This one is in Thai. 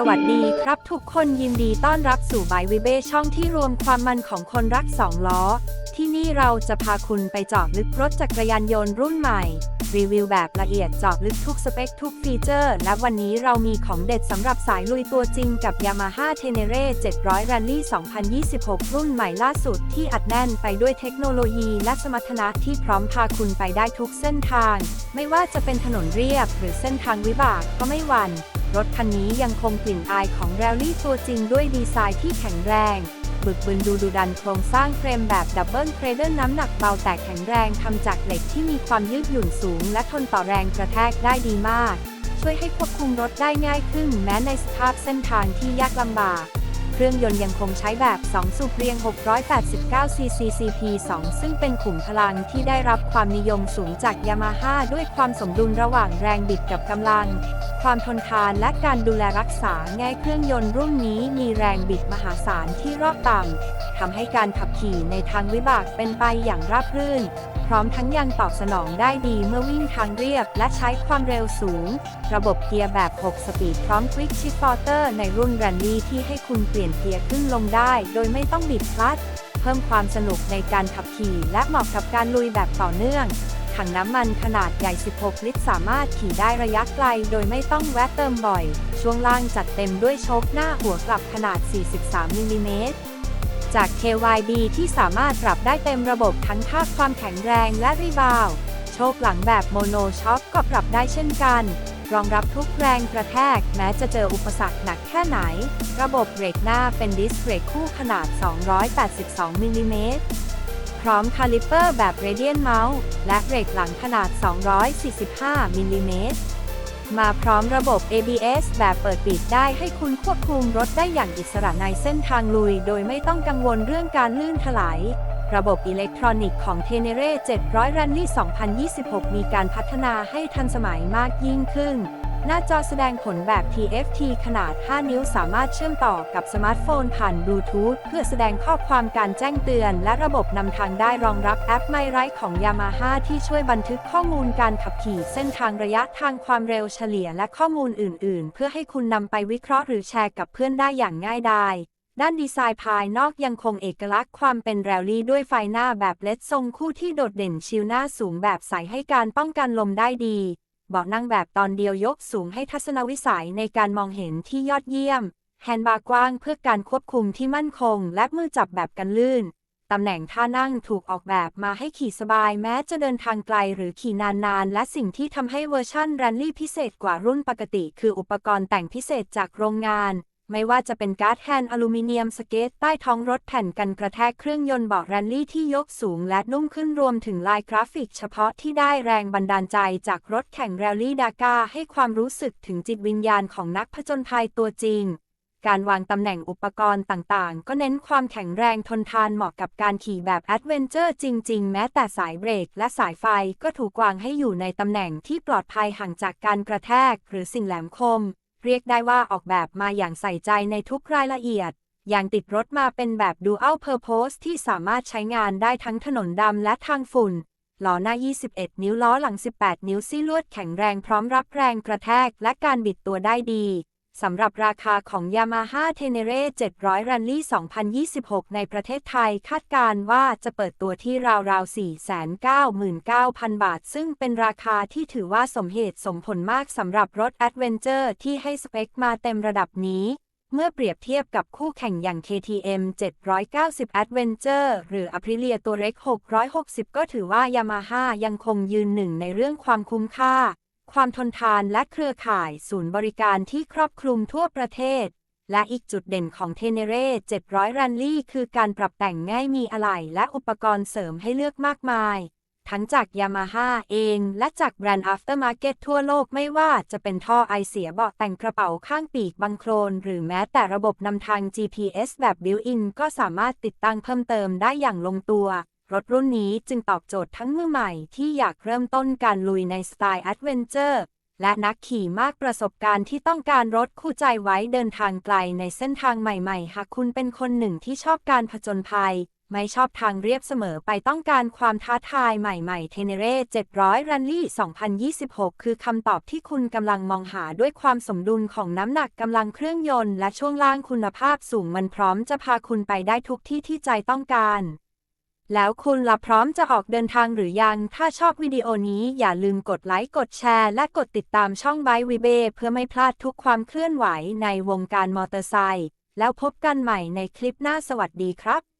สวัสดีครับทุกคนยินดีต้อนรับสู่ไบวิเบช่องที่รวมความมันของคนรักสองล้อ ที่นี่เราจะพาคุณไปเจาะลึกรถจักรยานยนต์รุ่นใหม่ รีวิวแบบละเอียดเจาะลึกทุกสเปคทุกฟีเจอร์ และวันนี้เรามีของเด็ดสำหรับสายลุยตัวจริงกับ Yamaha Tenere 700 Rally 2026 รุ่นใหม่ล่าสุดที่อัดแน่นไปด้วยเทคโนโลยีและสมรรถนะที่พร้อมพาคุณไปได้ทุกเส้นทาง ไม่ว่าจะเป็นถนนเรียบ หรือเส้นทางวิบากก็ไม่หวัน่น รถคันนี้ยังคงกลิ่นอายของแรลลี่ตัวจริงด้วยดีไซน์ที่แข็งแรง บึกบึนดูดูดันโครงสร้างเฟรมแบบดับเบิลเครเดอร์น้ำหนักเบาแต่แข็งแรงทำจากเหล็กที่มีความยืดหยุ่นสูง และทนต่อแรงกระแทกได้ดีมาก ช่วยให้ควบคุมรถได้ง่ายขึ้นแม้ในสภาพเส้นทางที่ยากลำบาก เครื่องยนต์ยังคงใช้แบบ 2 สูบเรียง 689 cc CP2 ซึ่งเป็นขุมพลังที่ได้รับความนิยมสูงจากยามาฮ่าด้วยความสมดุลระหว่างแรงบิดกับกำลัง ความทนทานและการดูแลรักษาง่ายเครื่องยนต์รุ่นนี้มีแรงบิดมหาศาลที่รอบต่ำทำให้การขับขี่ในทางวิบากเป็นไปอย่างราบรื่น พร้อมทั้งยังตอบสนองได้ดีเมื่อวิ่งทางเรียบและใช้ความเร็วสูง ระบบเกียร์แบบ 6 สปีดพร้อม Quick Shift Motor ในรุ่น Rally ที่ให้คุณเปลี่ยนเกียร์ขึ้นลงได้ โดยไม่ต้องบีบคลัตช์เพิ่มความสนุกในการขับขี่ และเหมาะกับการลุยแบบต่อเนื่อง ถังน้ำมันขนาดใหญ่ 16 ลิตร สามารถขี่ได้ระยะไกล โดยไม่ต้องแวะเติมบ่อย ช่วงล่างจัดเต็มด้วยโชคหน้าหัวกลับขนาด 43มิลลิเมตรจาก KYB ที่สามารถปรับได้เต็มระบบทั้งค่าความแข็งแรงและรีบาว โชคหลังแบบโมโนช็อคก็ปรับได้เช่นกัน รองรับทุกแรงกระแทก แม้จะเจออุปสรรคหนักแค่ไหน ระบบเบรกหน้าเป็นดิสเบรกคู่ขนาด 282มิลลิเมตรพร้อมคาลิปเปอร์แบบเรเดียนเมาส์และเบรกหลังขนาด 245มิลลิเมตรมาพร้อมระบบ ABS แบบเปิดปิดได้ให้คุณควบคุมรถได้อย่างอิสระในเส้นทางลุย โดยไม่ต้องกังวลเรื่องการลื่นถลาย ระบบอิเล็กทรอนิกส์ของ Tenere 700 Rally 2026 มีการพัฒนาให้ทันสมัยมากยิ่งขึ้น หน้าจอแสดงผลแบบ TFT ขนาด 5 นิ้วสามารถเชื่อมต่อกับสมาร์ทโฟนผ่านบลูทูธเพื่อแสดงข้อความการแจ้งเตือน และระบบนำทางได้รองรับแอปไมไรของ Yamaha ที่ช่วยบันทึกข้อมูลการขับขี่เส้นทางระยะทางความเร็วเฉลี่ยและข้อมูลอื่น ๆ เพื่อให้คุณนำไปวิเคราะห์หรือแชร์กับเพื่อนได้อย่างง่ายดาย ด้านดีไซน์ภายนอกยังคงเอกลักษณ์ความเป็นแรลลี่ด้วยไฟหน้าแบบเลดทรงคู่ที่โดดเด่นชิลหน้าสูงแบบใสให้การป้องกันลมได้ดี เบาะนั่งแบบตอนเดียวยกสูงให้ทัศนวิสัยในการมองเห็นที่ยอดเยี่ยม แฮนด์บาร์กว้างเพื่อการควบคุมที่มั่นคง และมือจับแบบกันลื่น ตำแหน่งท่านั่งถูกออกแบบมาให้ขี่สบายแม้จะเดินทางไกลหรือขี่นานๆ และสิ่งที่ทำให้เวอร์ชั่นแรลลี่พิเศษกว่ารุ่นปกติ คืออุปกรณ์แต่งพิเศษจากโรงงาน ไม่ว่าจะเป็นการ์ดแฮนด์อลูมิเนียมสเกตใต้ท้องรถแผ่นกันกระแทกเครื่องยนต์เบาะแรลลี่ที่ยกสูงและนุ่มขึ้นรวมถึงลายกราฟิกเฉพาะที่ได้แรงบันดาลใจจากรถแข่งแรลลี่ดาก้าให้ความรู้สึกถึงจิตวิญญาณของนักผจญภัยตัวจริง การวางตำแหน่งอุปกรณ์ต่างๆ ก็เน้นความแข็งแรงทนทานเหมาะกับการขี่แบบแอดเวนเจอร์จริง ๆ แม้แต่สายเบรกและสายไฟก็ถูกวางให้อยู่ในตำแหน่งที่ปลอดภัยห่างจากการกระแทกหรือสิ่งแหลมคม เรียกได้ว่าออกแบบมาอย่างใส่ใจในทุกรายละเอียด อย่างติดรถมาเป็นแบบ Dual Purpose ที่สามารถใช้งานได้ทั้งถนนดำและทางฝุ่นล้อหน้า 21 นิ้วล้อหลัง 18 นิ้วซี่ลวดแข็งแรงพร้อมรับแรงกระแทกและการบิดตัวได้ดี สำหรับราคาของ Yamaha Tenere 700 Rally 2026 ในประเทศไทยคาดการณ์ว่าจะเปิดตัวที่ราวๆ 499,000 บาท ซึ่งเป็นราคาที่ถือว่าสมเหตุสมผลมากสำหรับรถ Adventure ที่ให้สเปคมาเต็มระดับนี้ เมื่อเปรียบเทียบกับคู่แข่งอย่าง KTM 790 Adventure หรือ Aprilia ตัวเล็ก660 ก็ถือว่า Yamaha ยังคงยืนหนึ่งในเรื่องความคุ้มค่า ความทนทานและเครือข่ายศูนย์บริการที่ครอบคลุมทั่วประเทศ และอีกจุดเด่นของ Tenere 700 Rally คือการปรับแต่งง่ายมีอะไหล่และอุปกรณ์เสริมให้เลือกมากมาย ทั้งจาก Yamaha เอง และจากแบรนด์ Aftermarket ทั่วโลกไม่ว่าจะเป็นท่อไอเสียเบาะแต่งกระเป๋าข้างปีกบังโคลนหรือแม้แต่ระบบนำทาง GPS แบบ Built-in ก็สามารถติดตั้งเพิ่มเติมได้อย่างลงตัว รถรุ่นนี้จึงตอบโจทย์ทั้งมือใหม่ที่อยากเริ่มต้นการลุยในสไตล์ Adventure และนักขี่มากประสบการณ์ที่ต้องการรถคู่ใจไว้เดินทางไกลในเส้นทางใหม่ๆ หากคุณเป็นคนหนึ่งที่ชอบการผจญภัย ไม่ชอบทางเรียบเสมอไปต้องการความท้าทายใหม่ๆ เทเนเร่700รันลี่2026 คือคำตอบที่คุณกำลังมองหาด้วยความสมดุลของน้ำหนักกำลังเครื่องยนต์และช่วงล่างคุณภาพสูงมันพร้อมจะพาคุณไปได้ทุกที่ที่ใจต้องการ แล้วคุณล่ะพร้อมจะออกเดินทางหรือยัง ถ้าชอบวิดีโอนี้อย่าลืมกดไลค์ กดแชร์ และกดติดตามช่องไบวิเบเพื่อไม่พลาดทุกความเคลื่อนไหวในวงการมอเตอร์ไซค์ แล้วพบกันใหม่ในคลิปหน้าสวัสดีครับ